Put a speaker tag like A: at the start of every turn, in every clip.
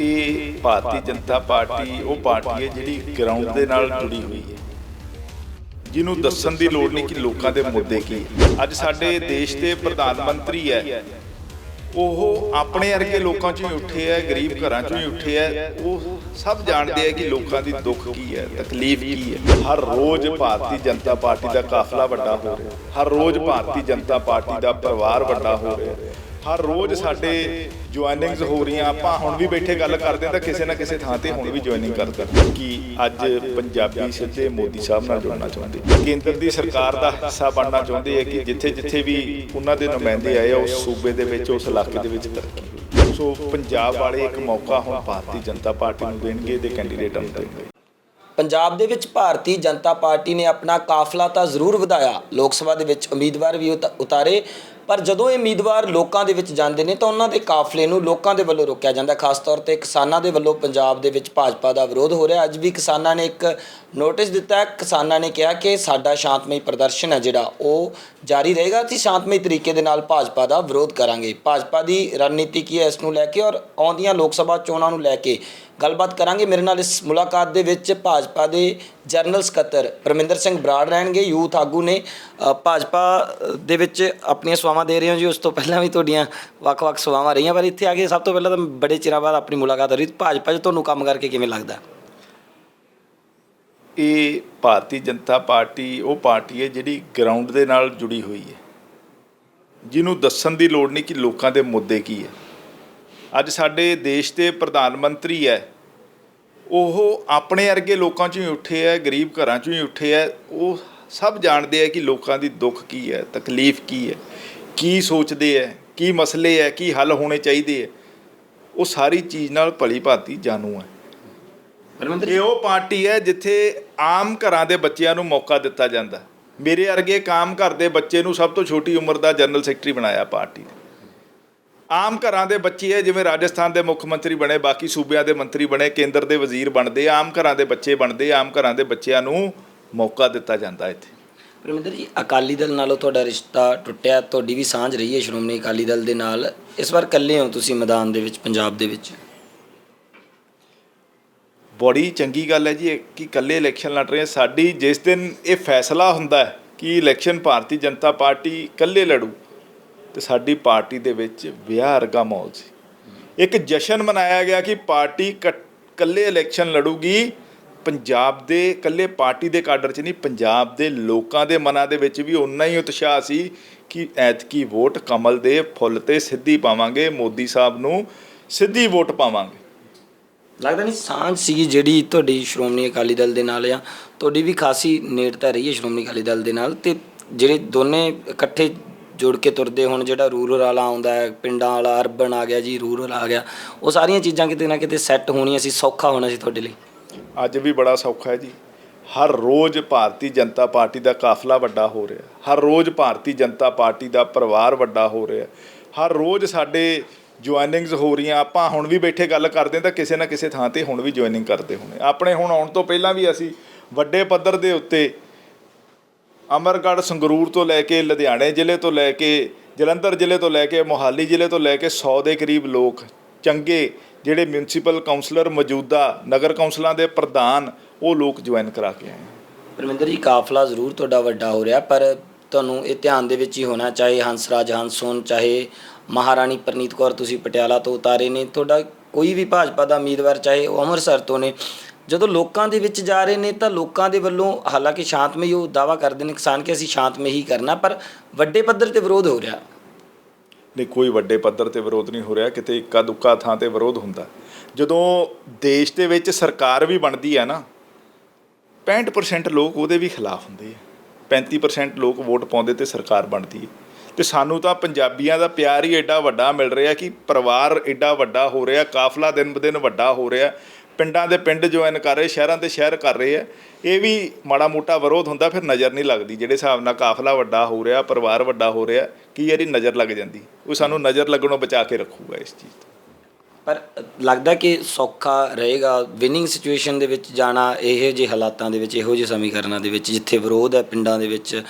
A: ਇਹ ਭਾਰਤੀ ਜਨਤਾ ਪਾਰਟੀ ਉਹ ਪਾਰਟੀ ਹੈ ਜਿਹੜੀ ਗਰਾਊਂਡ ਦੇ ਨਾਲ ਜੁੜੀ ਹੋਈ ਹੈ। ਜਿਹਨੂੰ ਦੱਸਣ ਦੀ ਲੋੜ ਨਹੀਂ ਕਿ ਲੋਕਾਂ ਦੇ ਮੁੱਦੇ ਕੀ। ਅੱਜ ਸਾਡੇ ਦੇਸ਼ ਦੇ ਪ੍ਰਧਾਨ ਮੰਤਰੀ ਹੈ। ਉਹ ਆਪਣੇ ਵਰਗੇ ਲੋਕਾਂ ਚੋਂ ਹੀ ਉੱਠੇ ਹੈ ਗਰੀਬ ਘਰਾਂ ਚੋਂ ਹੀ ਉੱਠੇ ਹੈ। ਉਹ ਸਭ ਜਾਣਦੇ ਆ ਕਿ ਲੋਕਾਂ ਦੀ ਦੁੱਖ ਕੀ ਹੈ ਤਕਲੀਫ ਕੀ ਹੈ। ਹਰ ਰੋਜ਼ ਭਾਰਤੀ ਜਨਤਾ ਪਾਰਟੀ ਦਾ ਕਾਫਲਾ ਵੱਡਾ ਹੋ ਰਿਹਾ। ਹਰ ਰੋਜ਼ ਭਾਰਤੀ ਜਨਤਾ ਪਾਰਟੀ ਦਾ ਪਰਿਵਾਰ ਵੱਡਾ ਹੋ ਰਿਹਾ। ਹਰ ਰੋਜ਼ ਸਾਡੇ ਜੁਆਇਨਿੰਗਸ ਹੋ ਰਹੀਆਂ। ਆਪਾਂ ਹੁਣ ਵੀ ਬੈਠੇ ਗੱਲ ਕਰਦੇ ਤਾਂ ਕਿਸੇ ਨਾ ਕਿਸੇ ਥਾਂ ਤੇ ਹੁਣ ਵੀ ਜੁਆਇਨਿੰਗ ਕਰਦੇ ਕਿ ਅੱਜ ਪੰਜਾਬੀ ਸਿੱਧੇ ਮੋਦੀ ਸਾਹਿਬ ਨਾਲ ਜੁੜਨਾ ਚਾਹੁੰਦੇ? ਕੇਂਦਰ ਦੀ ਸਰਕਾਰ ਦਾ ਹਿੱਸਾ ਬਣਨਾ ਚਾਹੁੰਦੇ ਆ ਕਿ ਜਿੱਥੇ ਜਿੱਥੇ ਵੀ ਉਹਨਾਂ ਦੇ ਨੁਮਾਇੰਦੇ ਆਏ ਉਸ ਸੂਬੇ ਦੇ ਵਿੱਚ, ਉਸ ਇਲਾਕੇ ਦੇ ਵਿੱਚ ਤਰੱਕੀ ਸੋ ਪੰਜਾਬ ਵਾਲੇ ਇੱਕ ਮੌਕਾ ਹੁਣ ਭਾਰਤੀ ਜਨਤਾ ਪਾਰਟੀ ਨੂੰ ਦੇਣਗੇ ਤੇ ਕੈਂਡੀਡੇਟਾਂ ਨੂੰ ਦੇਣਗੇ।
B: ਪੰਜਾਬ ਦੇ ਵਿੱਚ ਭਾਰਤੀ ਜਨਤਾ ਪਾਰਟੀ ਨੇ ਆਪਣਾ ਕਾਫਲਾ ਤਾਂ ਜ਼ਰੂਰ ਵਧਾਇਆ। ਲੋਕ ਸਭਾ ਦੇ ਵਿੱਚ ਉਮੀਦਵਾਰ ਵੀ ਉਤਾਰੇ। ਪਰ ਜਦੋਂ ਇਹ ਉਮੀਦਵਾਰ ਲੋਕਾਂ ਦੇ ਵਿੱਚ ਜਾਂਦੇ ਨੇ ਤਾਂ ਉਹਨਾਂ ਦੇ ਕਾਫਲੇ ਨੂੰ ਲੋਕਾਂ ਦੇ ਵੱਲੋਂ ਰੋਕਿਆ ਜਾਂਦਾ ਖਾਸ ਤੌਰ ਤੇ ਕਿਸਾਨਾਂ ਦੇ ਵੱਲੋਂ ਪੰਜਾਬ ਦੇ ਵਿੱਚ ਭਾਜਪਾ ਦਾ ਵਿਰੋਧ ਹੋ ਰਿਹਾ। ਅੱਜ ਵੀ ਕਿਸਾਨਾਂ ਨੇ ਇੱਕ ਨੋਟਿਸ ਦਿੱਤਾ ਕਿਸਾਨਾਂ ਨੇ ਕਿਹਾ ਕਿ ਸਾਡਾ ਸ਼ਾਂਤਮਈ ਪ੍ਰਦਰਸ਼ਨ ਹੈ ਜਿਹੜਾ, ਉਹ ਜਾਰੀ ਰਹੇਗਾ ਅਸੀਂ ਸ਼ਾਂਤਮਈ ਤਰੀਕੇ ਦੇ ਨਾਲ ਭਾਜਪਾ ਦਾ ਵਿਰੋਧ ਕਰਾਂਗੇ। ਭਾਜਪਾ ਦੀ ਰਣਨੀਤੀ ਕੀ ਹੈ ਇਸ ਨੂੰ ਲੈ ਕੇ ਔਰ ਆਉਂਦੀਆਂ ਲੋਕ ਸਭਾ ਚੋਣਾਂ ਨੂੰ ਲੈ ਕੇ ਗੱਲਬਾਤ ਕਰਾਂਗੇ। ਮੇਰੇ ਨਾਲ ਇਸ ਮੁਲਾਕਾਤ ਦੇ ਵਿੱਚ ਭਾਜਪਾ ਦੇ ਜਨਰਲ ਸਕੱਤਰ ਪਰਮਿੰਦਰ ਸਿੰਘ ਬਰਾੜ ਰਹਿਣਗੇ। ਯੂਥ ਆਗੂ ਨੇ। ਭਾਜਪਾ ਦੇ ਵਿੱਚ ਆਪਣੀਆਂ ਸੇਵਾਵਾਂ ਦੇ ਰਹੇ ਹੋ ਜੀ। ਉਸ ਤੋਂ ਪਹਿਲਾਂ ਵੀ ਤੁਹਾਡੀਆਂ ਵੱਖ-ਵੱਖ ਸੇਵਾਵਾਂ ਰਹੀਆਂ। ਪਰ ਇੱਥੇ ਆ ਕੇ ਸਭ ਤੋਂ ਪਹਿਲਾਂ ਤਾਂ ਬੜੇ ਚਿਰਾਂ ਬਾਅਦ ਆਪਣੀ ਮੁਲਾਕਾਤ ਹੋ ਰਹੀ। ਭਾਜਪਾ 'ਚ ਤੁਹਾਨੂੰ ਕੰਮ ਕਰਕੇ ਕਿਵੇਂ ਲੱਗਦਾ?
A: ਇਹ ਭਾਰਤੀ ਜਨਤਾ ਪਾਰਟੀ, ਉਹ ਪਾਰਟੀ ਹੈ ਜਿਹੜੀ ਗਰਾਊਂਡ ਦੇ ਨਾਲ ਜੁੜੀ ਹੋਈ ਹੈ। ਜਿਹਨੂੰ ਦੱਸਣ ਦੀ ਲੋੜ ਨਹੀਂ ਕਿ ਲੋਕਾਂ ਦੇ ਮੁੱਦੇ ਕੀ ਹੈ। ਅੱਜ ਸਾਡੇ ਦੇਸ਼ ਦੇ ਪ੍ਰਧਾਨ ਮੰਤਰੀ ਹੈ ਉਹ ਆਪਣੇ ਵਰਗੇ ਲੋਕਾਂ ਚੋਂ ਹੀ ਉੱਠੇ ਹੈ ਗਰੀਬ ਘਰਾਂ ਚੋਂ ਹੀ ਉੱਠੇ ਹੈ ਉਹ ਸਭ ਜਾਣਦੇ ਆ ਕਿ ਲੋਕਾਂ ਦੀ ਦੁੱਖ ਕੀ ਹੈ ਤਕਲੀਫ ਕੀ ਹੈ ਕੀ ਸੋਚਦੇ ਹੈ ਕੀ ਮਸਲੇ ਹੈ ਕੀ ਹੱਲ ਹੋਣੇ ਚਾਹੀਦੇ ਹੈ ਉਹ ਸਾਰੀ ਚੀਜ਼ ਨਾਲ ਭਲੀ ਭਾਂਤੀ ਜਾਣੂ ਹੈ। ਇਹ ਉਹ ਪਾਰਟੀ ਹੈ ਜਿੱਥੇ ਆਮ ਘਰਾਂ ਦੇ ਬੱਚਿਆਂ ਨੂੰ ਮੌਕਾ ਦਿੱਤਾ ਜਾਂਦਾ। ਮੇਰੇ ਵਰਗੇ ਕਾਮ ਘਰ ਦੇ ਬੱਚੇ ਨੂੰ ਸਭ ਤੋਂ ਛੋਟੀ ਉਮਰ ਦਾ ਜਨਰਲ ਸੈਕਟਰੀ ਬਣਾਇਆ ਪਾਰਟੀ ਨੇ। ਆਮ ਘਰਾਂ ਦੇ ਬੱਚੇ ਹੈ ਜਿਵੇਂ ਰਾਜਸਥਾਨ ਦੇ ਮੁੱਖ ਮੰਤਰੀ ਬਣੇ ਬਾਕੀ ਸੂਬਿਆਂ ਦੇ ਮੰਤਰੀ ਬਣੇ ਕੇਂਦਰ ਦੇ ਵਜ਼ੀਰ ਬਣਦੇ ਆਮ ਘਰਾਂ ਦੇ ਬੱਚੇ ਬਣਦੇ ਆਮ ਘਰਾਂ ਦੇ ਬੱਚਿਆਂ ਨੂੰ ਮੌਕਾ ਦਿੱਤਾ ਜਾਂਦਾ ਇੱਥੇ।
B: ਪਰਮਿੰਦਰ ਜੀ ਅਕਾਲੀ ਦਲ ਨਾਲੋਂ ਤੁਹਾਡਾ ਰਿਸ਼ਤਾ ਟੁੱਟਿਆ ਤੁਹਾਡੀ ਵੀ ਸਾਂਝ ਰਹੀ ਹੈ ਸ਼੍ਰੋਮਣੀ ਅਕਾਲੀ ਦਲ ਦੇ ਨਾਲ। ਇਸ ਵਾਰ ਇਕੱਲੇ ਹੋ ਤੁਸੀਂ ਮੈਦਾਨ ਦੇ ਵਿੱਚ ਪੰਜਾਬ ਦੇ ਵਿੱਚ?
A: ਬੜੀ ਚੰਗੀ ਗੱਲ ਹੈ ਜੀ ਕਿ ਇਕੱਲੇ ਇਲੈਕਸ਼ਨ ਲੜ ਰਹੇ। ਸਾਡੀ ਜਿਸ ਦਿਨ ਇਹ ਫੈਸਲਾ ਹੁੰਦਾ ਹੈ ਕਿ ਇਲੈਕਸ਼ਨ ਭਾਰਤੀ ਜਨਤਾ ਪਾਰਟੀ ਇਕੱਲੇ ਲੜੂ ਤੇ ਸਾਡੀ ਪਾਰਟੀ ਦੇ ਵਿੱਚ ਵਿਆਹ ਵਰਗਾ ਮਾਹੌਲ ਸੀ। ਇੱਕ ਜਸ਼ਨ ਮਨਾਇਆ ਗਿਆ ਕਿ ਪਾਰਟੀ ਕ- ਇਕੱਲੇ ਇਲੈਕਸ਼ਨ ਲੜੂਗੀ। ਪੰਜਾਬ ਦੇ ਇਕੱਲੇ ਪਾਰਟੀ ਦੇ ਕਾਡਰ 'ਚ ਨਹੀਂ, ਪੰਜਾਬ ਦੇ ਲੋਕਾਂ ਦੇ ਮਨਾਂ ਦੇ ਵਿੱਚ ਵੀ ਉਨਾ ਹੀ ਉਤਸ਼ਾਹ ਸੀ ਕਿ ਐਤਕੀ ਵੋਟ ਕਮਲ ਦੇ ਫੁੱਲ ਤੇ ਸਿੱਧੀ ਪਾਵਾਂਗੇ, ਮੋਦੀ ਸਾਹਿਬ ਨੂੰ ਸਿੱਧੀ ਵੋਟ ਪਾਵਾਂਗੇ।
B: ਲੱਗਦਾ ਨਹੀਂ ਸਾਂਝ ਸੀ ਜਿਹੜੀ ਤੁਹਾਡੀ ਸ਼੍ਰੋਮਣੀ ਅਕਾਲੀ ਦਲ ਦੇ ਨਾਲ ਆ ਤੁਹਾਡੀ ਵੀ ਖਾਸੀ ਨੇੜਤਾ ਰਹੀ ਹੈ ਸ਼੍ਰੋਮਣੀ ਅਕਾਲੀ ਦਲ ਦੇ ਨਾਲ ਤੇ ਜਿਹੜੇ ਦੋਨੇ ਇਕੱਠੇ ਜੁੜ ਕੇ ਤੁਰਦੇ ਹੁਣ, ਜਿਹੜਾ ਰੂਰਲ ਵਾਲਾ ਆਉਂਦਾ ਹੈ, ਪਿੰਡਾਂ ਵਾਲਾ, ਅਰਬਨ ਆ ਗਿਆ ਜੀ, ਰੂਰਲ ਆ ਗਿਆ, ਉਹ ਸਾਰੀਆਂ ਚੀਜ਼ਾਂ ਕਿਤੇ ਨਾ ਕਿਤੇ ਸੈੱਟ ਹੋਣੀਆਂ ਸੀ, ਸੌਖਾ ਹੋਣਾ ਸੀ ਤੁਹਾਡੇ ਲਈ।
A: ਅੱਜ ਵੀ ਬੜਾ ਸੌਖਾ ਹੈ ਜੀ। ਹਰ ਰੋਜ਼ ਭਾਰਤੀ ਜਨਤਾ ਪਾਰਟੀ ਦਾ ਕਾਫਲਾ ਵੱਡਾ ਹੋ ਰਿਹਾ ਹਰ ਰੋਜ਼ ਭਾਰਤੀ ਜਨਤਾ ਪਾਰਟੀ ਦਾ ਪਰਿਵਾਰ ਵੱਡਾ ਹੋ ਰਿਹਾ ਹਰ ਰੋਜ਼ ਸਾਡੇ ਜੁਆਇਨਿੰਗਸ ਹੋ ਰਹੀਆਂ। ਆਪਾਂ ਹੁਣ ਵੀ ਬੈਠੇ ਗੱਲ ਕਰਦੇ ਹਾਂ ਤਾਂ ਕਿਸੇ ਨਾ ਕਿਸੇ ਥਾਂ ਤੇ ਹੁਣ ਵੀ ਜੁਆਇਨਿੰਗ ਕਰਦੇ ਹੋਣੇ। ਆਪਣੇ ਹੁਣ ਆਉਣ ਤੋਂ ਪਹਿਲਾਂ ਵੀ ਅਸੀਂ ਵੱਡੇ ਪੱਧਰ ਦੇ ਉੱਤੇ ਅਮਰਗੜ੍ਹ ਸੰਗਰੂਰ ਤੋਂ ਲੈ ਕੇ ਲੁਧਿਆਣੇ ਜ਼ਿਲ੍ਹੇ ਤੋਂ ਲੈ ਕੇ ਜਲੰਧਰ ਜ਼ਿਲ੍ਹੇ ਤੋਂ ਲੈ ਕੇ ਮੋਹਾਲੀ ਜ਼ਿਲ੍ਹੇ ਤੋਂ ਲੈ ਕੇ 100 ਦੇ ਕਰੀਬ ਲੋਕ ਚੰਗੇ ਜਿਹੜੇ ਮਿਊਨਿਸਪਲ ਕਾਉਂਸਲਰ ਮੌਜੂਦਾ ਨਗਰ ਕੌਂਸਲਾਂ ਦੇ ਪ੍ਰਧਾਨ, ਉਹ ਲੋਕ ਜੁਆਇਨ ਕਰਾ ਕੇ ਆਏ
B: ਪਰਮਿੰਦਰ ਜੀ, ਕਾਫਲਾ ਜ਼ਰੂਰ ਤੁਹਾਡਾ ਵੱਡਾ ਹੋ ਰਿਹਾ, ਪਰ ਤੁਹਾਨੂੰ ਇਹ ਧਿਆਨ ਦੇ ਵਿੱਚ ਹੀ ਹੋਣਾ ਚਾਹੇ ਹੰਸਰਾਜ ਹੰਸ ਹੋਣ, ਚਾਹੇ ਮਹਾਰਾਣੀ ਪ੍ਰਨੀਤ ਕੌਰ ਤੁਸੀਂ ਪਟਿਆਲਾ ਤੋਂ ਉਤਾਰੇ ਨੇ, ਤੁਹਾਡਾ ਕੋਈ ਵੀ ਭਾਜਪਾ ਦਾ ਉਮੀਦਵਾਰ, ਚਾਹੇ ਉਹ ਅੰਮ੍ਰਿਤਸਰ ਤੋਂ ਨੇ ਜਦੋਂ ਲੋਕਾਂ ਦੇ ਵਿੱਚ ਜਾ ਰਹੇ ਨੇ ਤਾਂ ਲੋਕਾਂ ਦੇ ਵੱਲੋਂ ਹਾਲਾਂਕਿ ਸ਼ਾਂਤਮਈ ਉਹ ਦਾਵਾ ਕਰਦੇ ਨੇ ਕਿਸਾਨ ਕਿ ਅਸੀਂ ਸ਼ਾਂਤਮਈ ਹੀ ਕਰਨਾ, ਪਰ ਵੱਡੇ ਪੱਧਰ ਤੇ ਵਿਰੋਧ ਹੋ ਰਿਹਾ।
A: ਨਹੀਂ, ਕੋਈ ਵੱਡੇ ਪੱਧਰ ਤੇ ਵਿਰੋਧ ਨਹੀਂ ਹੋ ਰਿਹਾ, ਕਿਤੇ ਇੱਕਾ ਦੁੱਕਾ ਥਾਂ ਤੇ ਵਿਰੋਧ ਹੁੰਦਾ। ਜਦੋਂ ਦੇਸ਼ ਦੇ ਵਿੱਚ ਸਰਕਾਰ ਵੀ ਬਣਦੀ ਹੈ ਨਾ 65% ਲੋਕ ਉਹਦੇ ਵੀ ਖਿਲਾਫ ਹੁੰਦੇ ਆ। 35% ਲੋਕ ਵੋਟ ਪਾਉਂਦੇ ਤੇ ਸਰਕਾਰ ਬਣਦੀ ਹੈ। ਤੇ ਸਾਨੂੰ ਤਾਂ ਪੰਜਾਬੀਆਂ ਦਾ ਪਿਆਰ ਹੀ ਐਡਾ ਵੱਡਾ ਮਿਲ ਰਿਹਾ ਕਿ ਪਰਿਵਾਰ ਐਡਾ ਵੱਡਾ ਹੋ ਰਿਹਾ, ਕਾਫਲਾ ਦਿਨ ਬ ਦਿਨ ਵੱਡਾ ਹੋ ਰਿਹਾ। ਪਿੰਡਾਂ ਦੇ ਪਿੰਡ ਜੁਆਇਨ ਕਰ ਰਹੇ, ਸ਼ਹਿਰਾਂ ਦੇ ਸ਼ਹਿਰ ਕਰ ਰਹੇ ਆ, ਇਹ ਵੀ ਮਾੜਾ ਮੋਟਾ ਵਿਰੋਧ ਹੁੰਦਾ, ਫਿਰ ਨਜ਼ਰ ਨਹੀਂ ਲੱਗਦੀ। ਜਿਹੜੇ ਹਿਸਾਬ ਨਾਲ ਕਾਫਲਾ ਵੱਡਾ ਹੋ ਰਿਹਾ, ਪਰਿਵਾਰ ਵੱਡਾ ਹੋ ਰਿਹਾ, ਕੀ ਯਾਰੀ ਨਜ਼ਰ ਲੱਗ ਜਾਂਦੀ? ਉਹ ਸਾਨੂੰ ਨਜ਼ਰ ਲੱਗਣੋਂ ਬਚਾ ਕੇ ਰੱਖੂਗਾ ਇਸ ਚੀਜ਼ ਤੋਂ।
B: ਪਰ ਲੱਗਦਾ ਕਿ ਸੌਖਾ ਰਹੇਗਾ ਵਿਨਿੰਗ ਸਿਚੁਏਸ਼ਨ ਦੇ ਵਿੱਚ ਜਾਣਾ, ਇਹੋ ਜਿਹੇ ਹਾਲਾਤਾਂ ਦੇ ਵਿੱਚ, ਇਹੋ ਜਿਹੇ ਸਮੀਕਰਨਾਂ ਦੇ ਵਿੱਚ, ਜਿੱਥੇ ਵਿਰੋਧ ਹੈ ਪਿੰਡਾਂ ਦੇ ਵਿੱਚ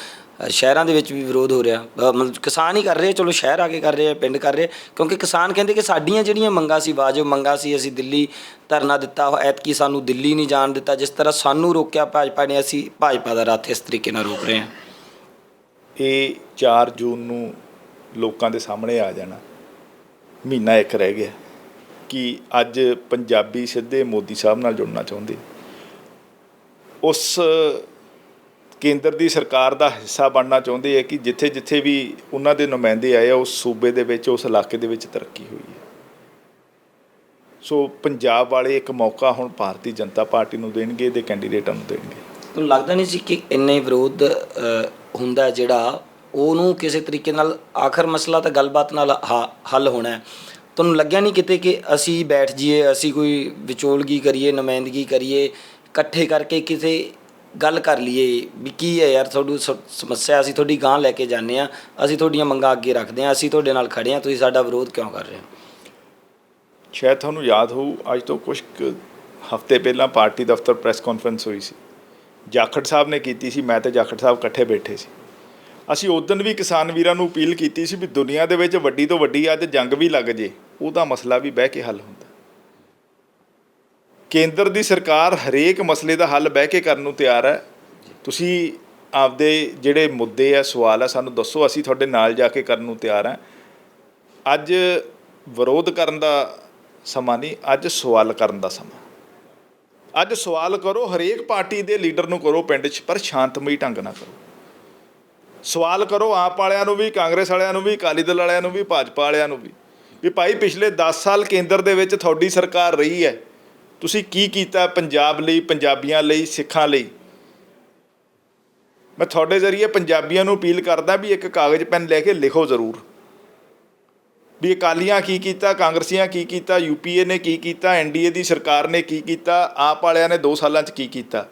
B: ਸ਼ਹਿਰਾਂ ਦੇ ਵਿੱਚ ਵੀ ਵਿਰੋਧ ਹੋ ਰਿਹਾ। ਅ, ਮਤਲਬ ਕਿਸਾਨ ਹੀ ਕਰ ਰਹੇ ਆ, ਚਲੋ ਸ਼ਹਿਰ ਆ ਕੇ ਕਰ ਰਹੇ ਆ ਪਿੰਡ ਕਰ ਰਹੇ ਆ, ਕਿਉਂਕਿ ਕਿਸਾਨ ਕਹਿੰਦੇ ਕਿ ਸਾਡੀਆਂ ਜਿਹੜੀਆਂ ਮੰਗਾਂ ਸੀ ਵਾਜਬ ਮੰਗਾਂ ਸੀ ਅਸੀਂ ਦਿੱਲੀ ਧਰਨਾ ਦਿੱਤਾ ਐਤਕੀ ਸਾਨੂੰ ਦਿੱਲੀ ਨਹੀਂ ਜਾਣ ਦਿੱਤਾ ਜਿਸ ਤਰ੍ਹਾਂ ਸਾਨੂੰ ਰੋਕਿਆ ਭਾਜਪਾ ਨੇ ਅਸੀਂ ਭਾਜਪਾ ਦਾ ਰੱਥ ਇਸ ਤਰੀਕੇ ਨਾਲ ਰੋਕ ਰਹੇ ਹਾਂ।
A: ਇਹ 4 ਜੂਨ ਨੂੰ ਲੋਕਾਂ ਦੇ ਸਾਹਮਣੇ ਆ ਜਾਣਾ। ਮਹੀਨਾ ਇੱਕ ਰਹਿ ਗਿਆ। ਕਿ ਅੱਜ ਪੰਜਾਬੀ ਸਿੱਧੇ ਮੋਦੀ ਸਾਹਿਬ ਨਾਲ ਜੁੜਨਾ ਚਾਹੁੰਦੇ? ਉਸ ਕੇਂਦਰ ਦੀ ਸਰਕਾਰ ਦਾ ਹਿੱਸਾ ਬਣਨਾ ਚਾਹੁੰਦੇ ਹੈ ਕਿ ਜਿੱਥੇ ਜਿੱਥੇ ਵੀ ਉਹਨਾਂ ਦੇ ਨੁਮਾਇੰਦੇ ਆਏ ਆ, ਉਸ ਸੂਬੇ ਦੇ ਵਿੱਚ, ਉਸ ਇਲਾਕੇ ਦੇ ਵਿੱਚ ਤਰੱਕੀ ਹੋਈ ਹੈ। ਸੋ ਪੰਜਾਬ ਵਾਲੇ ਇੱਕ ਮੌਕਾ ਹੁਣ ਭਾਰਤੀ ਜਨਤਾ ਪਾਰਟੀ ਨੂੰ ਦੇਣਗੇ ਤੇ ਕੈਂਡੀਡੇਟਾਂ ਨੂੰ ਦੇਣਗੇ।
B: ਤੁਹਾਨੂੰ ਲੱਗਦਾ ਨਹੀਂ ਸੀ ਕਿ ਇੰਨੇ ਵਿਰੋਧ ਹੁੰਦਾ ਜਿਹੜਾ ਉਹਨੂੰ ਕਿਸੇ ਤਰੀਕੇ ਨਾਲ ਆਖਰ ਮਸਲਾ ਤਾਂ ਗੱਲਬਾਤ ਨਾਲ ਹ- ਹੱਲ ਹੋਣਾ ਹੈ। ਤੁਹਾਨੂੰ ਲੱਗਿਆ ਨਹੀਂ ਕਿਤੇ ਕਿ ਅਸੀਂ ਬੈਠ ਜਾਈਏ, ਅਸੀਂ ਕੋਈ ਵਿਚੋਲਗੀ ਕਰੀਏ, ਨੁਮਾਇੰਦਗੀ ਕਰੀਏ, ਇਕੱਠੇ ਕਰਕੇ ਕਿਸੇ ਗੱਲ ਕਰ ਲਈਏ ਵੀ ਕੀ ਹੈ ਯਾਰ ਤੁਹਾਨੂੰ ਸ- ਸਮੱਸਿਆ, ਅਸੀਂ ਤੁਹਾਡੀ ਗਾਂ ਲੈ ਕੇ ਜਾਂਦੇ ਆ ਅਸੀਂ ਤੁਹਾਡੀਆਂ ਮੰਗਾਂ ਅੱਗੇ ਰੱਖਦੇ ਆ ਅਸੀਂ ਤੁਹਾਡੇ ਨਾਲ ਖੜੇ ਆ ਤੁਸੀਂ ਸਾਡਾ ਵਿਰੋਧ ਕਿਉਂ ਕਰ ਰਹੇ ਹੋ?
A: ਸ਼ਾਇਦ ਤੁਹਾਨੂੰ ਯਾਦ ਹੋਊ, ਅੱਜ ਤੋਂ ਕੁਝ ਹਫ਼ਤੇ ਪਹਿਲਾਂ ਪਾਰਟੀ ਦਫ਼ਤਰ ਪ੍ਰੈਸ ਕਾਨਫਰੰਸ ਹੋਈ ਸੀ। ਜਾਖੜ ਸਾਹਿਬ ਨੇ ਕੀਤੀ ਸੀ, ਮੈਂ ਤੇ ਜਾਖੜ ਸਾਹਿਬ ਇਕੱਠੇ ਬੈਠੇ ਸੀ। ਅਸੀਂ ਉਦੋਂ ਵੀ ਕਿਸਾਨ ਵੀਰਾਂ ਨੂੰ ਅਪੀਲ ਕੀਤੀ ਸੀ ਵੀ ਦੁਨੀਆ ਦੇ ਵਿੱਚ ਵੱਡੀ ਤੋਂ ਵੱਡੀ ਅੱਜ ਜੰਗ ਵੀ ਲੱਗ ਜੇ, ਉਹਦਾ ਮਸਲਾ ਵੀ ਬਹਿ ਕੇ ਹੱਲ ਹੁੰਦਾ। ਕੇਂਦਰ ਦੀ ਸਰਕਾਰ ਹਰੇਕ ਮਸਲੇ ਦਾ ਹੱਲ ਬਹਿ ਕੇ ਕਰਨ ਨੂੰ ਤਿਆਰ ਹੈ। ਤੁਸੀਂ ਆਪਦੇ ਜਿਹੜੇ ਮੁੱਦੇ ਆ, ਸਵਾਲ ਆ, ਸਾਨੂੰ ਦੱਸੋ, ਅਸੀਂ ਤੁਹਾਡੇ ਨਾਲ ਜਾ ਕੇ ਕਰਨ ਨੂੰ ਤਿਆਰ ਹਾਂ। ਅੱਜ ਵਿਰੋਧ ਕਰਨ ਦਾ ਸਮਾਂ ਨਹੀਂ, ਅੱਜ ਸਵਾਲ ਕਰਨ ਦਾ ਸਮਾਂ। ਅੱਜ ਸਵਾਲ ਕਰੋ, ਹਰੇਕ ਪਾਰਟੀ ਦੇ ਲੀਡਰ ਨੂੰ ਕਰੋ ਪਿੰਡ 'ਚ, ਪਰ ਸ਼ਾਂਤਮਈ ਢੰਗ ਨਾਲ ਕਰੋ। ਸਵਾਲ ਕਰੋ ਆਪ ਵਾਲਿਆਂ ਨੂੰ ਵੀ, ਕਾਂਗਰਸ ਵਾਲਿਆਂ ਨੂੰ ਵੀ, ਅਕਾਲੀ ਦਲ ਵਾਲਿਆਂ ਨੂੰ ਵੀ, ਭਾਜਪਾ ਵਾਲਿਆਂ ਨੂੰ ਵੀ ਵੀ ਭਾਈ ਪਿਛਲੇ 10 ਸਾਲ ਕੇਂਦਰ ਦੇ ਵਿੱਚ ਤੁਹਾਡੀ ਸਰਕਾਰ ਰਹੀ ਹੈ। ਤੁਸੀਂ ਕੀ ਕੀਤਾ ਪੰਜਾਬ ਲਈ, ਪੰਜਾਬੀਆਂ ਲਈ, ਸਿੱਖਾਂ ਲਈ? ਮੈਂ ਤੁਹਾਡੇ ਜ਼ਰੀਏ ਪੰਜਾਬੀਆਂ ਨੂੰ ਅਪੀਲ ਕਰਦਾ ਵੀ ਇੱਕ ਕਾਗਜ਼ ਪੈਨ ਲੈ ਕੇ ਲਿਖੋ ਜ਼ਰੂਰ। ਵੀ ਅਕਾਲੀਆਂ ਕੀ ਕੀਤਾ, ਕਾਂਗਰਸੀਆਂ ਕੀ ਕੀਤਾ, ਯੂਪੀਏ ਨੇ ਕੀ ਕੀਤਾ, ਐਨਡੀਏ ਦੀ ਸਰਕਾਰ ਨੇ ਕੀ ਕੀਤਾ, ਆਪ ਵਾਲਿਆਂ ਨੇ 2 ਸਾਲਾਂ 'ਚ ਕੀ ਕੀਤਾ?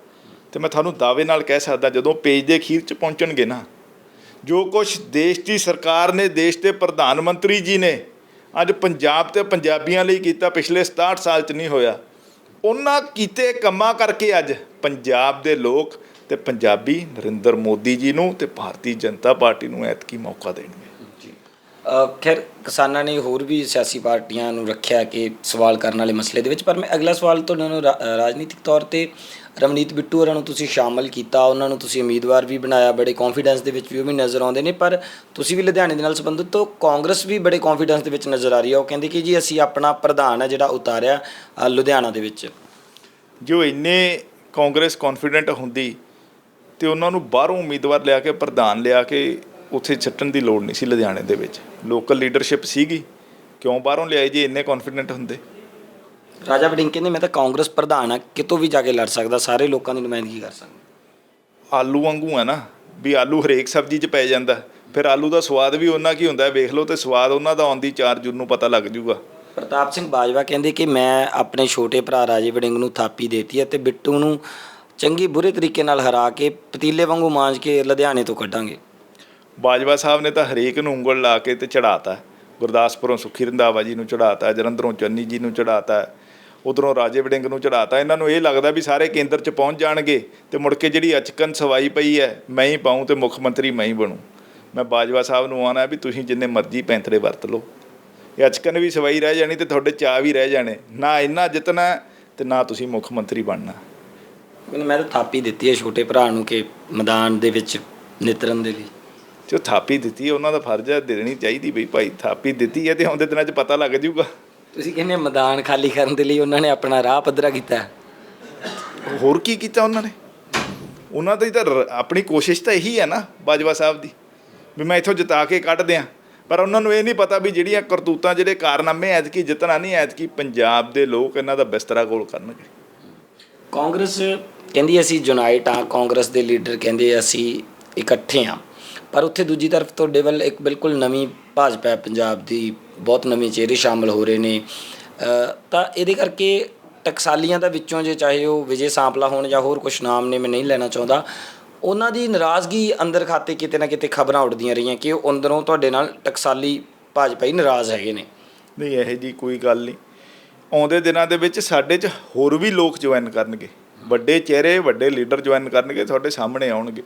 A: ਤੇ ਮੈਂ ਤੁਹਾਨੂੰ ਦਾਅਵੇ ਨਾਲ ਕਹਿ ਸਕਦਾ, ਜਦੋਂ ਪੇਜ ਦੇ ਅਖੀਰ 'ਚ ਪਹੁੰਚਣਗੇ ਨਾ, ਜੋ ਕੁਝ ਦੇਸ਼ ਦੀ ਸਰਕਾਰ ਨੇ, ਦੇਸ਼ ਦੇ ਪ੍ਰਧਾਨ ਮੰਤਰੀ ਜੀ ਨੇ ਅੱਜ ਪੰਜਾਬ ਤੇ ਪੰਜਾਬੀਆਂ ਲਈ ਕੀਤਾ, ਪਿਛਲੇ 67 ਸਾਲ 'ਚ ਨਹੀਂ ਹੋਇਆ। ਉਹਨਾਂ ਕੀਤੇ ਕੰਮਾਂ ਕਰਕੇ ਅੱਜ ਪੰਜਾਬ ਦੇ ਲੋਕ ਤੇ ਪੰਜਾਬੀ ਨਰਿੰਦਰ ਮੋਦੀ ਜੀ ਨੂੰ ਤੇ ਭਾਰਤੀ ਜਨਤਾ ਪਾਰਟੀ ਨੂੰ ਐਤਕੀ ਮੌਕਾ ਦੇਣਗੇ।
B: ਖੈਰ, ਕਿਸਾਨਾਂ ਨੇ ਹੋਰ ਵੀ ਸਿਆਸੀ ਪਾਰਟੀਆਂ ਨੂੰ ਰੱਖਿਆ ਕਿ ਸਵਾਲ ਕਰਨ ਵਾਲੇ ਮਸਲੇ ਦੇ ਵਿੱਚ, ਪਰ ਮੈਂ ਅਗਲਾ ਸਵਾਲ ਤੁਹਾਡੇ ਨੂੰ ਰਾਜਨੀਤਿਕ ਤੌਰ ਤੇ ਰਮਨੀਤ ਬਿੱਟੂ ਹੋਰਾਂ ਨੂੰ ਤੁਸੀਂ ਸ਼ਾਮਲ ਕੀਤਾ, ਉਹਨਾਂ ਨੂੰ ਤੁਸੀਂ ਉਮੀਦਵਾਰ ਵੀ ਬਣਾਇਆ, ਬੜੇ ਕੌਨਫੀਡੈਂਸ ਦੇ ਵਿੱਚ ਵੀ ਉਹ ਵੀ ਨਜ਼ਰ ਆਉਂਦੇ ਨੇ, ਪਰ ਤੁਸੀਂ ਵੀ ਲੁਧਿਆਣੇ ਦੇ ਨਾਲ ਸੰਬੰਧਿਤ ਤੋਂ ਕਾਂਗਰਸ ਵੀ ਬੜੇ ਕੌਨਫੀਡੈਂਸ ਦੇ ਵਿੱਚ ਨਜ਼ਰ ਆ ਰਹੀ ਹੈ ਉਹ ਕਹਿੰਦੇ ਕਿ ਜੀ ਅਸੀਂ ਆਪਣਾ ਪ੍ਰਧਾਨ ਹੈ ਜਿਹੜਾ ਉਤਾਰਿਆ ਲੁਧਿਆਣਾ ਦੇ ਵਿੱਚ।
A: ਜੋ ਇੰਨੇ ਕਾਂਗਰਸ ਕੌਨਫੀਡੈਂਟ ਹੁੰਦੀ, ਤੇ ਉਹਨਾਂ ਨੂੰ ਬਾਹਰੋਂ ਉਮੀਦਵਾਰ ਲਿਆ ਕੇ, ਪ੍ਰਧਾਨ ਲਿਆ ਕੇ ਉੱਥੇ ਛੱਟਣ ਦੀ ਲੋੜ ਨਹੀਂ ਸੀ ਲੁਧਿਆਣੇ ਦੇ ਵਿੱਚ। ਲੋਕਲ ਲੀਡਰਸ਼ਿਪ ਸੀਗੀ। ਕਿਉਂ ਬਾਹਰੋਂ ਲਿਆਏ ਜੇ? ਇੰਨੇ ਕੌਨਫੀਡੈਂਟ ਹੁੰਦੇ।
B: ਰਾਜਾ ਵੜਿੰਗ ਕਹਿੰਦੇ ਮੈਂ ਤਾਂ ਕਾਂਗਰਸ ਪ੍ਰਧਾਨ ਆ ਕਿਤੋਂ ਵੀ ਜਾ ਕੇ ਲੜ ਸਕਦਾ? ਸਾਰੇ ਲੋਕਾਂ ਦੀ ਨੁਮਾਇੰਦਗੀ ਕਰ ਸਕਦਾ।
A: ਆਲੂ ਵਾਂਗੂ ਆ ਨਾ। ਵੀ ਆਲੂ ਹਰੇਕ ਸਬਜ਼ੀ 'ਚ ਪੈ ਜਾਂਦਾ। ਫਿਰ ਆਲੂ ਦਾ ਸਵਾਦ ਵੀ ਉਹਨਾਂ ਕੀ ਹੁੰਦਾ? ਵੇਖ ਲਓ ਤੇ ਸਵਾਦ ਉਹਨਾਂ ਦਾ ਆਉਂਦੀ 4 ਜੂਨ ਨੂੰ ਪਤਾ ਲੱਗ ਜੂਗਾ।
B: ਪ੍ਰਤਾਪ ਸਿੰਘ ਬਾਜਵਾ ਕਹਿੰਦੇ ਕਿ ਮੈਂ ਆਪਣੇ ਛੋਟੇ ਭਰਾ ਰਾਜੇ ਵੜਿੰਗ ਨੂੰ ਥਾਪੀ ਦੇਤੀ ਹੈ ਤੇ ਬਿੱਟੂ ਨੂੰ ਚੰਗੀ ਬੁਰੇ ਤਰੀਕੇ ਨਾਲ ਹਰਾ ਕੇ ਪਤੀਲੇ ਵਾਂਗੂ ਮਾਂਜ ਕੇ ਲੁਧਿਆਣੇ ਤੋਂ ਕੱਢਾਂਗੇ।
A: ਬਾਜਵਾ ਸਾਹਿਬ ਨੇ ਤਾਂ ਹਰੇਕ ਨੂੰ ਉਂਗਲ ਲਾ ਕੇ ਤੇ ਚੜਾਤਾ ਗੁਰਦਾਸਪੁਰੋਂ ਸੁਖੀ ਰੰਧਾਵਾ ਜੀ ਨੂੰ ਚੜਾਤਾ ਜਲੰਧਰੋਂ ਚੰਨੀ ਜੀ ਨੂੰ ਚੜਾਤਾ ਉਧਰੋਂ ਰਾਜੇ ਵੜਿੰਗ ਨੂੰ ਚੜਾਤਾ ਇਹਨਾਂ ਨੂੰ ਇਹ ਲੱਗਦਾ ਵੀ ਸਾਰੇ ਕੇਂਦਰ 'ਚ ਪਹੁੰਚ ਜਾਣਗੇ ਤੇ ਮੁੜ ਕੇ ਜਿਹੜੀ ਅਚਕਨ ਸਵਾਈ ਪਈ ਹੈ, ਮੈਂ ਹੀ ਪਾਉਂ ਤੇ ਮੁੱਖ ਮੰਤਰੀ ਮੈਂ ਹੀ ਬਣੂ। ਮੈਂ ਬਾਜਵਾ ਸਾਹਿਬ ਨੂੰ ਆਣਾ ਵੀ ਤੁਸੀਂ ਜਿੰਨੇ ਮਰਜ਼ੀ ਪੈਂਤਰੇ ਵਰਤ ਲਓ। ਇਹ ਅਚਕਨ ਵੀ ਸਵਾਈ ਰਹਿ ਜਾਣੀ ਤੇ ਤੁਹਾਡੇ ਚਾਅ ਵੀ ਰਹਿ ਜਾਣੇ। ਨਾ ਇੰਨਾ ਜਿੱਤਣਾ ਤੇ ਨਾ ਤੁਸੀਂ ਮੁੱਖ ਮੰਤਰੀ ਬਣਨਾ।
B: ਮੈਨੂੰ ਮੈਂ ਤਾਂ ਥਾਪੀ ਦਿੱਤੀ ਹੈ ਛੋਟੇ ਭਰਾ ਨੂੰ ਕਿ ਮੈਦਾਨ ਦੇ ਵਿੱਚ ਨਿਤਰਨ ਦੇ ਲਈ।
A: ਜੋ ਥਾਪੀ ਦਿੱਤੀ ਉਹਨਾਂ ਦਾ ਫਰਜ਼ ਹੈ ਦੇਣੀ ਚਾਹੀਦੀ ਬਈ ਭਾਈ ਥਾਪੀ ਦਿੱਤੀ ਹੈ ਤੇ ਆਉਂਦੇ ਦਿਨਾਂ 'ਚ ਪਤਾ ਲੱਗ ਜਾਊਗਾ।
B: ਤੁਸੀਂ ਕਹਿੰਦੇ ਮੈਦਾਨ ਖਾਲੀ ਕਰਨ ਦੇ ਲਈ ਉਹਨਾਂ ਨੇ ਆਪਣਾ ਰਾਹ ਪੱਧਰਾ ਕੀਤਾ।
A: ਹੋਰ ਕੀ ਕੀਤਾ ਉਹਨਾਂ ਨੇ? ਉਹਨਾਂ ਦੀ ਤਾਂ ਆਪਣੀ ਕੋਸ਼ਿਸ਼ ਤਾਂ ਇਹੀ ਹੈ ਨਾ ਬਾਜਵਾ ਸਾਹਿਬ ਦੀ ਵੀ ਮੈਂ ਇੱਥੋਂ ਜਿਤਾ ਕੇ ਕੱਢ ਦਿਆਂ। ਪਰ ਉਹਨਾਂ ਨੂੰ ਇਹ ਨਹੀਂ ਪਤਾ ਵੀ ਜਿਹੜੀਆਂ ਕਰਤੂਤਾਂ ਜਿਹੜੇ ਕਾਰਨਾਮੇ ਐਤਕੀ ਜਿੱਤਣਾ ਨਹੀਂ ਐਤਕੀ ਪੰਜਾਬ ਦੇ ਲੋਕ ਇਹਨਾਂ ਦਾ ਬਿਸਤਰਾ ਗੋਲ ਕਰਨਗੇ।
B: ਕਾਂਗਰਸ ਕਹਿੰਦੀ ਅਸੀਂ ਯੂਨਾਈਟ ਆ ਕਾਂਗਰਸ ਦੇ ਲੀਡਰ ਕਹਿੰਦੇ ਅਸੀਂ ਇਕੱਠੇ ਆ। ਪਰ ਉੱਥੇ ਦੂਜੀ ਤਰਫ ਤੁਹਾਡੇ ਵੱਲ ਇੱਕ ਬਿਲਕੁਲ ਨਵੀਂ ਭਾਜਪਾ ਹੈ ਪੰਜਾਬ ਦੀ, ਬਹੁਤ ਨਵੇਂ ਚਿਹਰੇ ਸ਼ਾਮਲ ਹੋ ਰਹੇ ਨੇ। ਤਾਂ ਇਹਦੇ ਕਰਕੇ ਟਕਸਾਲੀਆਂ ਦਾ ਵਿੱਚੋਂ ਜੇ ਚਾਹੇ ਉਹ ਵਿਜੇ ਸਾਂਪਲਾ ਹੋਣ ਜਾਂ ਹੋਰ ਕੁਝ ਨਾਮ ਨੇ, ਮੈਂ ਨਹੀਂ ਲੈਣਾ ਚਾਹੁੰਦਾ। ਉਹਨਾਂ ਦੀ ਨਾਰਾਜ਼ਗੀ ਅੰਦਰ ਖਾਤੇ ਕਿਤੇ ਨਾ ਕਿਤੇ ਖਬਰਾਂ ਉੱਡਦੀਆਂ ਰਹੀਆਂ ਕਿ ਉਹ ਅੰਦਰੋਂ ਤੁਹਾਡੇ ਨਾਲ ਟਕਸਾਲੀ ਭਾਜਪਾ ਹੀ ਨਾਰਾਜ਼ ਹੈਗੇ ਨੇ।
A: ਨਹੀਂ, ਇਹੋ ਜੀ ਕੋਈ ਗੱਲ ਨਹੀਂ। ਆਉਂਦੇ ਦਿਨਾਂ ਦੇ ਵਿੱਚ ਸਾਡੇ 'ਚ ਹੋਰ ਵੀ ਲੋਕ ਜੁਆਇਨ ਕਰਨਗੇ। ਵੱਡੇ ਚਿਹਰੇ, ਵੱਡੇ ਲੀਡਰ ਜੁਆਇਨ ਕਰਨਗੇ, ਤੁਹਾਡੇ ਸਾਹਮਣੇ ਆਉਣਗੇ।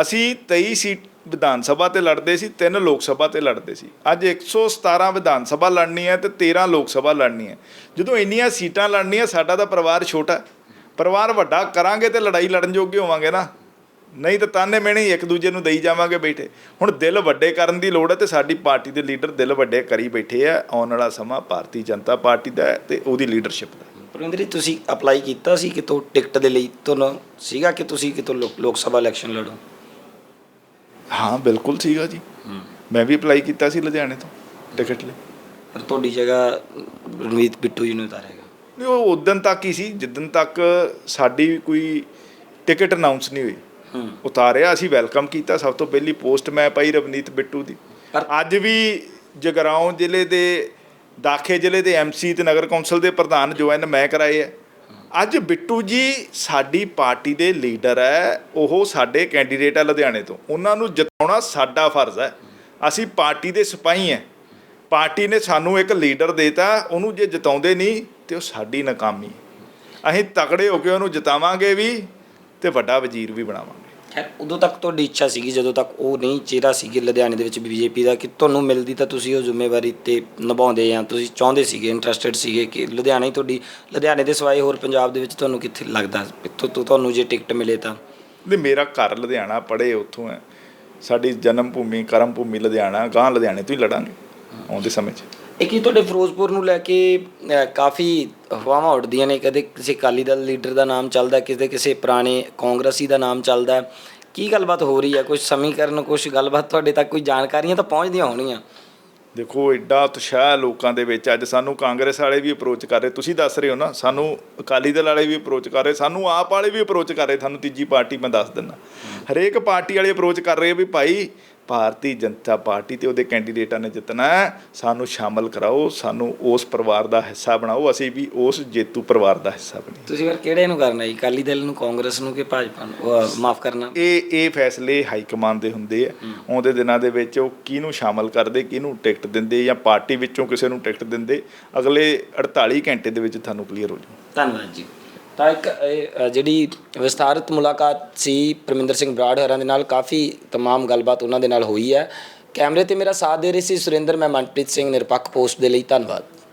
A: ਅਸੀਂ 23 ਸੀਟ ਵਿਧਾਨ ਸਭਾ ਤੇ ਲੜਦੇ ਸੀ, ਤਿੰਨ ਲੋਕ ਸਭਾ ਤੇ ਲੜਦੇ ਸੀ। ਅੱਜ 117 ਵਿਧਾਨ ਸਭਾ ਲੜਨੀ ਹੈ ਤੇ 13 ਲੋਕ ਸਭਾ ਲੜਨੀ ਹੈ। ਜਦੋਂ ਇੰਨੀਆਂ ਸੀਟਾਂ ਲੜਨੀਆਂ, ਸਾਡਾ ਤਾਂ ਪਰਿਵਾਰ ਛੋਟਾ ਪਰਿਵਾਰ ਵੱਡਾ, ਕਰਾਂਗੇ ਤੇ ਲੜਾਈ ਲੜਨ ਜੋਗੇ ਹੋਵਾਂਗੇ ਨਾ। ਨਹੀਂ ਤਾਂ ਤਾਨੇ ਮੈਣੇ ਇੱਕ ਦੂਜੇ ਨੂੰ ਦੇਈ ਜਾਵਾਂਗੇ ਬੈਠੇ। ਹੁਣ ਦਿਲ ਵੱਡੇ ਕਰਨ ਦੀ ਲੋੜ ਹੈ ਤੇ ਸਾਡੀ ਪਾਰਟੀ ਦੇ ਲੀਡਰ ਦਿਲ ਵੱਡੇ ਕਰੀ ਬੈਠੇ ਆ। ਆਉਣ ਵਾਲਾ ਸਮਾਂ ਭਾਰਤੀ ਜਨਤਾ ਪਾਰਟੀ ਦਾ ਹੈ ਤੇ ਉਹਦੀ ਲੀਡਰਸ਼ਿਪ ਦਾ ਹੈ।
B: ਪਰਵਿੰਦਰ ਜੀ, ਤੁਸੀਂ ਅਪਲਾਈ ਕੀਤਾ ਸੀ ਕਿਤੋਂ ਟਿਕਟ ਦੇ ਲਈ? ਤੁਹਾਨੂੰ ਸੀਗਾ ਕਿ ਤੁਸੀਂ ਕਿਤੋਂ ਲੋਕ ਲੋਕ ਸਭਾ ਇਲੈਕਸ਼ਨ ਲੜੋ?
A: ਹਾਂ ਬਿਲਕੁਲ ਸੀਗਾ ਜੀ। ਮੈਂ ਵੀ ਅਪਲਾਈ ਕੀਤਾ ਸੀ ਲੁਧਿਆਣੇ ਤੋਂ ਟਿਕਟ ਲਈ।
B: ਪਰ ਤੁਹਾਡੀ ਜਗ੍ਹਾ ਰਣਵੀਤ ਬਿੱਟੂ ਜੀ ਨੂੰ ਉਤਾਰੇਗਾ
A: ਨਹੀਂ ਉਹ ਉਦੋਂ ਤੱਕ ਹੀ ਸੀ ਜਿੱਦਣ ਤੱਕ ਸਾਡੀ ਕੋਈ ਟਿਕਟ ਅਨਾਉਂਸ ਨਹੀਂ ਹੋਈ। ਉਤਾਰਿਆ ਅਸੀਂ ਵੈਲਕਮ ਕੀਤਾ ਸਭ ਤੋਂ ਪਹਿਲੀ ਪੋਸਟ ਮੈਂ ਪਾਈ ਰਵਨੀਤ ਬਿੱਟੂ ਦੀ।
B: ਪਰ-
A: ਅੱਜ ਵੀ ਜਗਰਾਉਂ ਜ਼ਿਲ੍ਹੇ ਦੇ ਦਾਖੇ ਜ਼ਿਲ੍ਹੇ ਦੇ ਐਮਸੀ ਤੇ ਨਗਰ ਕੌਂਸਲ ਦੇ ਪ੍ਰਧਾਨ ਜੁਆਇਨ ਮੈਂ ਕਰਾਏ ਆ। ਅੱਜ ਬਿੱਟੂ ਜੀ ਸਾਡੀ ਪਾਰਟੀ ਦੇ ਲੀਡਰ ਹੈ, ਉਹ ਸਾਡੇ ਕੈਂਡੀਡੇਟ ਹੈ ਲੁਧਿਆਣੇ ਤੋਂ। ਉਹਨਾਂ ਨੂੰ ਜਿਤਾਉਣਾ ਸਾਡਾ ਫਰਜ਼ ਹੈ। ਅਸੀਂ ਪਾਰਟੀ ਦੇ ਸਿਪਾਹੀ ਹੈ। ਪਾਰਟੀ ਨੇ ਸਾਨੂੰ ਇੱਕ ਲੀਡਰ ਦੇਤਾ, ਉਹਨੂੰ ਜੇ ਜਿਤਾਉਂਦੇ ਨਹੀਂ, ਤੇ ਉਹ ਸਾਡੀ ਨਾਕਾਮੀ ਅਸੀਂ ਤਕੜੇ ਹੋ ਕੇ ਉਹਨੂੰ ਜਿਤਾਵਾਂਗੇ ਵੀ ਤੇ ਵੱਡਾ ਵਜ਼ੀਰ ਵੀ ਬਣਾਵਾਂਗੇ।
B: ਖੈਰ ਉਦੋਂ ਤੱਕ ਤੁਹਾਡੀ ਇੱਛਾ ਸੀਗੀ, ਜਦੋਂ ਤੱਕ ਉਹ ਨਹੀਂ ਚਿਹਰਾ ਸੀਗੀ ਲੁਧਿਆਣੇ ਦੇ ਵਿੱਚ ਬੀਜੇਪੀ ਦਾ, ਕਿ ਤੁਹਾਨੂੰ ਮਿਲਦੀ ਤਾਂ ਤੁਸੀਂ ਉਹ ਜ਼ਿੰਮੇਵਾਰੀ ਤੇ ਨਿਭਾਉਂਦੇ ਜਾਂ ਤੁਸੀਂ ਚਾਹੁੰਦੇ ਸੀਗੇ ਇੰਟਰਸਟਿਡ ਸੀਗੇ ਕਿ ਲੁਧਿਆਣਾ ਹੀ ਤੁਹਾਡੀ, ਲੁਧਿਆਣੇ ਦੇ ਸਿਵਾਏ ਹੋਰ ਪੰਜਾਬ ਦੇ ਵਿੱਚ ਤੁਹਾਨੂੰ ਕਿੱਥੇ ਲੱਗਦਾ? ਇੱਥੋਂ ਤੋਂ ਤੁਹਾਨੂੰ ਜੇ ਟਿਕਟ ਮਿਲੇ ਤਾਂ।
A: ਨਹੀਂ, ਮੇਰਾ ਘਰ ਲੁਧਿਆਣਾ ਪੜੇ ਉੱਥੋਂ ਹੈ। ਸਾਡੀ ਜਨਮ ਭੂਮੀ, ਕਰਮ ਭੂਮੀ ਲੁਧਿਆਣਾ ਗਾਂ ਲੁਧਿਆਣੇ ਤੋਂ ਹੀ ਲੜਾਂਗੇ ਆਉਂਦੇ ਸਮੇਂ 'ਚ।
B: ਇੱਕ ਹੀ ਤੁਹਾਡੇ ਫਿਰੋਜ਼ਪੁਰ ਨੂੰ ਲੈ ਕੇ ਅਹ, ਕਾਫੀ ਅਫਵਾਹਾਂ ਉੱਡਦੀਆਂ ਨੇ ਕਦੇ ਕਿਸੇ ਅਕਾਲੀ ਦਲ ਲੀਡਰ ਦਾ ਨਾਮ ਚੱਲਦਾ ਕਿਸੇ ਕਿਸੇ ਪੁਰਾਣੇ ਕਾਂਗਰਸੀ ਦਾ ਨਾਮ ਚੱਲਦਾ। ਕੀ ਗੱਲਬਾਤ ਹੋ ਰਹੀ ਹੈ ਕੁਝ ਸਮੀਕਰਨ ਕੁਝ ਗੱਲਬਾਤ ਤੁਹਾਡੇ ਤੱਕ ਕੋਈ ਜਾਣਕਾਰੀਆਂ ਤਾਂ ਪਹੁੰਚਦੀਆਂ ਹੋਣਗੀਆਂ
A: ਦੇਖੋ ਐਡਾ ਉਤਸ਼ਾਹ ਲੋਕਾਂ ਦੇ ਵਿੱਚ ਅੱਜ ਸਾਨੂੰ ਕਾਂਗਰਸ ਵਾਲੇ ਵੀ ਅਪਰੋਚ ਕਰ ਰਹੇ। ਤੁਸੀਂ ਦੱਸ ਰਹੇ ਹੋ ਨਾ ਸਾਨੂੰ ਅਕਾਲੀ ਦਲ ਵਾਲੇ ਵੀ ਅਪਰੋਚ ਕਰ ਰਹੇ ਸਾਨੂੰ ਆਪ ਵਾਲੇ ਵੀ ਅਪਰੋਚ ਕਰ ਰਹੇ। ਤੁਹਾਨੂੰ ਤੀਜੀ ਪਾਰਟੀ ਮੈਂ ਦੱਸ ਦਿੰਦਾ। ਹਰੇਕ ਪਾਰਟੀ ਵਾਲੇ ਅਪਰੋਚ ਕਰ ਰਹੇ ਵੀ ਭਾਈ ਭਾਰਤੀ ਜਨਤਾ ਪਾਰਟੀ ਤੇ ਉਹਦੇ ਕੈਂਡੀਡੇਟਾਂ ਨੇ ਜਿੱਤਣਾ ਸਾਨੂੰ ਸ਼ਾਮਲ ਕਰਾਓ ਸਾਨੂੰ ਉਸ ਪਰਿਵਾਰ ਦਾ ਹਿੱਸਾ ਬਣਾਓ ਅਸੀਂ ਵੀ ਉਸ ਜੇਤੂ ਪਰਿਵਾਰ ਦਾ ਹਿੱਸਾ ਬਣੀਏ।
B: ਤੁਸੀਂ ਫਿਰ ਕਿਹੜੇ ਨੂੰ ਕਰਨਾ ਜੀ? ਅਕਾਲੀ ਦਲ ਨੂੰ ਕਾਂਗਰਸ ਨੂੰ ਕਿ ਭਾਜਪਾ ਨੂੰ? ਮਾਫ ਕਰਨਾ।
A: ਇਹ ਇਹ ਫੈਸਲੇ ਹਾਈ ਕਮਾਂਡ ਦੇ ਹੁੰਦੇ ਆ। ਆਉਂਦੇ ਦਿਨਾਂ ਦੇ ਵਿੱਚ ਉਹ ਕਿਹਨੂੰ ਸ਼ਾਮਲ ਕਰਦੇ ਕਿਹਨੂੰ ਟਿਕਟ ਦਿੰਦੇ ਜਾਂ ਪਾਰਟੀ ਵਿੱਚੋਂ ਕਿਸੇ ਨੂੰ ਟਿਕਟ ਦਿੰਦੇ ਅਗਲੇ 48 ਘੰਟੇ ਦੇ ਵਿੱਚ ਤੁਹਾਨੂੰ ਕਲੀਅਰ ਹੋ ਜਾਊ।
B: ਧੰਨਵਾਦ ਜੀ। ਤਾਂ ਇੱਕ ਇਹ, ਜਿਹੜੀ ਵਿਸਥਾਰਤ ਮੁਲਾਕਾਤ ਸੀ ਪਰਮਿੰਦਰ ਸਿੰਘ ਬਰਾੜ ਹਰਾਂ ਦੇ ਨਾਲ ਕਾਫੀ ਤਮਾਮ ਗੱਲਬਾਤ ਉਹਨਾਂ ਦੇ ਨਾਲ ਹੋਈ ਹੈ। ਕੈਮਰੇ ਤੇ ਮੇਰਾ ਸਾਥ ਦੇ ਰਹੇ ਸੀ ਸੁਰਿੰਦਰ ਮੈਂ ਮਨਪ੍ਰੀਤ ਸਿੰਘ ਨਿਰਪੱਖ ਪੋਸਟ ਦੇ ਲਈ ਧੰਨਵਾਦ।